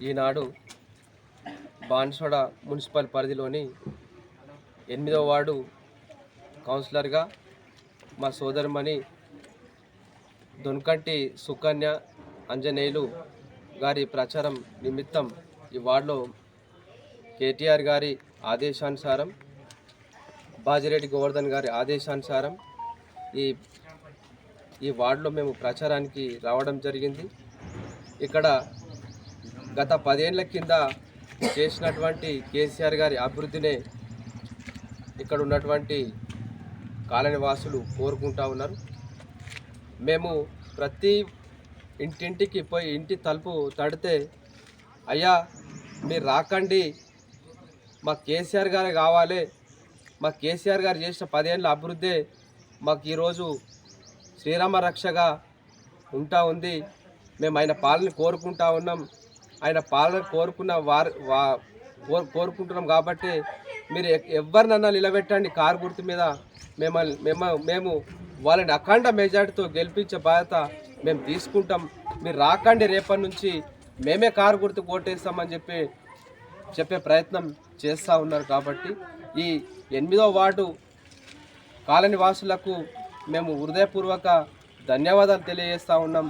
ఈనాడు బాన్సోడ municipal పరిధిలోని ఎనిమిదవ ward కౌన్సిలర్గా మా సోదరిమణి దొనకంటి సుకన్య అంజనేయులు గారి ప్రచారం నిమిత్తం ఈ వార్డులో కేటీఆర్ గారి ఆదేశానుసారం బాజిరెడ్డి గోవర్ధన్ గారి ఆదేశానుసారం ఈ ఈ వార్డులో మేము ప్రచారానికి రావడం జరిగింది. ఇక్కడ గత పదేళ్ళ కింద చేసినటువంటి కేసీఆర్ గారి అభివృద్ధినే ఇక్కడ ఉన్నటువంటి కాలనీ వాసులు కోరుకుంటా ఉన్నారు. మేము ప్రతి ఇంటింటికి పోయి ఇంటి తలుపు తడితే అయ్యా మీరు రాకండి. మా కేసీఆర్ గారే కావాలి. మా కేసీఆర్ గారు చేసిన పదేళ్ళ అభివృద్ధి మాకు ఈరోజు శ్రీరామ రక్షగా ఉంటా ఉంది. మేము ఆయన పాలన కోరుకుంటా ఉన్నాం. ఆయన పాలన కోరుకున్న వారు వా కోరుకుంటున్నాం కాబట్టి మీరు ఎవరినన్నా నిలబెట్టండి. కారు గుర్తు మీద మిమ్మల్ని మేము మేము వాళ్ళని అఖండ మెజార్టీతో గెలిపించే బాధ్యత మేము తీసుకుంటాం. మీరు రాకండి రేపటి నుంచి. మేమే కారు గుర్తు ఓటేస్తామని చెప్పి చెప్పే ప్రయత్నం చేస్తూ ఉన్నారు కాబట్టి ఈ ఎనిమిదో వార్డు కాలనీ వాసులకు మేము హృదయపూర్వక ధన్యవాదాలు తెలియజేస్తూ ఉన్నాం.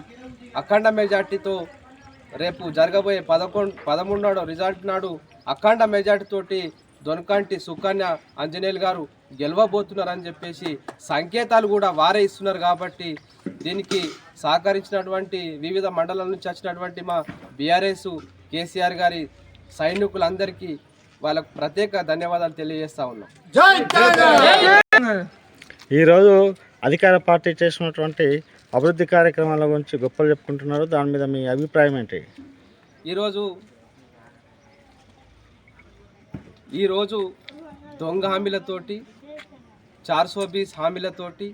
అఖండ మెజార్టీతో రేపు జరగబోయే పదకొండు పదమూడు రిజల్ట్ నాడు అఖండ మెజార్టీతోటి దొనకంటి సుకన్య ఆంజనేయులు గారు గెలవబోతున్నారని చెప్పేసి సంకేతాలు కూడా వారే ఇస్తున్నారు కాబట్టి దీనికి సహకరించినటువంటి వివిధ మండలాల నుంచి వచ్చినటువంటి మా బీఆర్ఎస్ కేసీఆర్ గారి సైనికులందరికీ వాళ్ళకు ప్రత్యేక ధన్యవాదాలు తెలియజేస్తా ఉన్నాం. ఈరోజు అధికార పార్టీ చేసినటువంటి అభివృద్ధి కార్యక్రమాల గురించి గొప్పలు చెప్పుకుంటున్నారు. దాని మీద మీ అభిప్రాయం ఏంటి? ఈరోజు ఈరోజు దొంగ హామీలతోటి చార్ బీస్ హామీలతోటి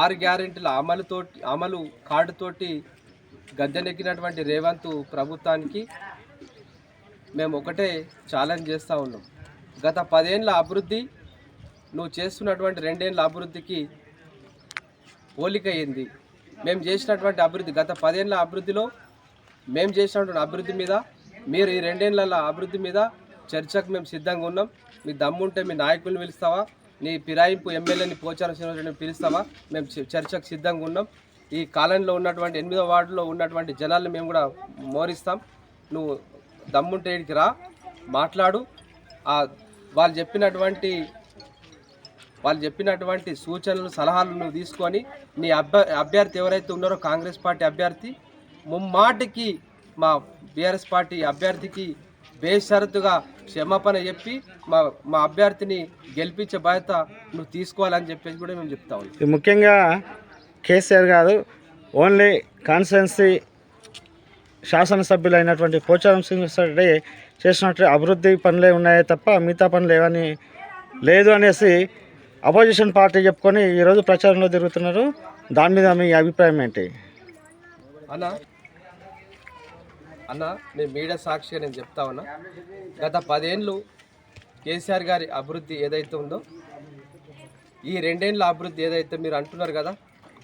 ఆరు గ్యారెంటీల అమలుతో అమలు కార్డుతోటి గద్దెనెక్కినటువంటి రేవంత్ ప్రభుత్వానికి మేము ఒకటే ఛాలెంజ్ చేస్తూ ఉన్నాం. గత పదేళ్ళ అభివృద్ధి నువ్వు చేస్తున్నటువంటి రెండేళ్ళ అభివృద్ధికి పోలిక అయింది. మేము చేసినటువంటి అభివృద్ధి గత పదేళ్ళ అభివృద్ధిలో మేము చేసినటువంటి అభివృద్ధి మీద మీరు ఈ రెండేళ్ళ అభివృద్ధి మీద చర్చకు మేము సిద్ధంగా ఉన్నాం. మీ దమ్ముంటే మీ నాయకులను పిలుస్తావా? నీ ఫిరాయింపు ఎమ్మెల్యేని పోచారం శ్రీనివాసరెడ్డిని పిలుస్తావా? మేము చర్చకు సిద్ధంగా ఉన్నాం. ఈ కాలనీలో ఉన్నటువంటి ఎనిమిదో వార్డులో ఉన్నటువంటి జనాల్ని మేము కూడా మోరిస్తాం. నువ్వు దమ్ముంటే ఇక్కడికి రా మాట్లాడు. వాళ్ళు చెప్పినటువంటి వాళ్ళు చెప్పినటువంటి సూచనలు సలహాలను తీసుకొని నీ అభ్య అభ్యర్థి ఎవరైతే ఉన్నారో కాంగ్రెస్ పార్టీ అభ్యర్థి ముమ్మాటికి మా బీఆర్ఎస్ పార్టీ అభ్యర్థికి బేషరతుగా క్షమాపణ చెప్పి మా మా అభ్యర్థిని గెలిపించే బాధ్యత నువ్వు తీసుకోవాలని చెప్పేసి కూడా మేము చెప్తా ఉన్నాం. ఇది ముఖ్యంగా కేసీఆర్ కాదు ఓన్లీ కాన్స్టిట్యున్సీ శాసనసభ్యులు అయినటువంటి పోచారం రెడ్డి చేసినట్టు అభివృద్ధి పనులే ఉన్నాయే తప్ప మిగతా పనులు ఏవని లేదు అనేసి అపోజిషన్ పార్టీ చెప్పుకొని ఈరోజు ప్రచారంలో తిరుగుతున్నారు. దాని మీద మీ అభిప్రాయం ఏంటి? అన్న అన్న నేను మీడియా సాక్షిగా నేను చెప్తా ఉన్నా. గత పదేళ్ళు కేసీఆర్ గారి అభివృద్ధి ఏదైతే ఉందో ఈ రెండేళ్ళ అభివృద్ధి ఏదైతే మీరు అంటున్నారు కదా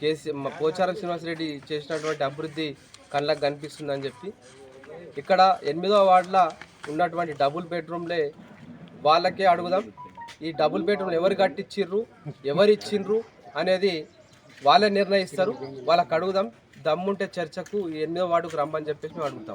కేసీ మా పోచారం శ్రీనివాసరెడ్డి చేసినటువంటి అభివృద్ధి కళ్ళకు కనిపిస్తుందని చెప్పి ఇక్కడ ఎనిమిదో వార్డులో ఉన్నటువంటి డబుల్ బెడ్రూమ్లే వాళ్ళకే అడుగుదాం ఈ డబుల్ బెడ్రూమ్లు ఎవరు కట్టించిర్రు ఎవరు ఇచ్చిండ్రు అనేది వాళ్ళే నిర్ణయిస్తారు. వాళ్ళకి అడుగుదాం. దమ్ముంటే చర్చకు ఎన్నో ఎనిమిదో వార్డుకు రమ్మని చెప్పేసి మేము అడుగుతా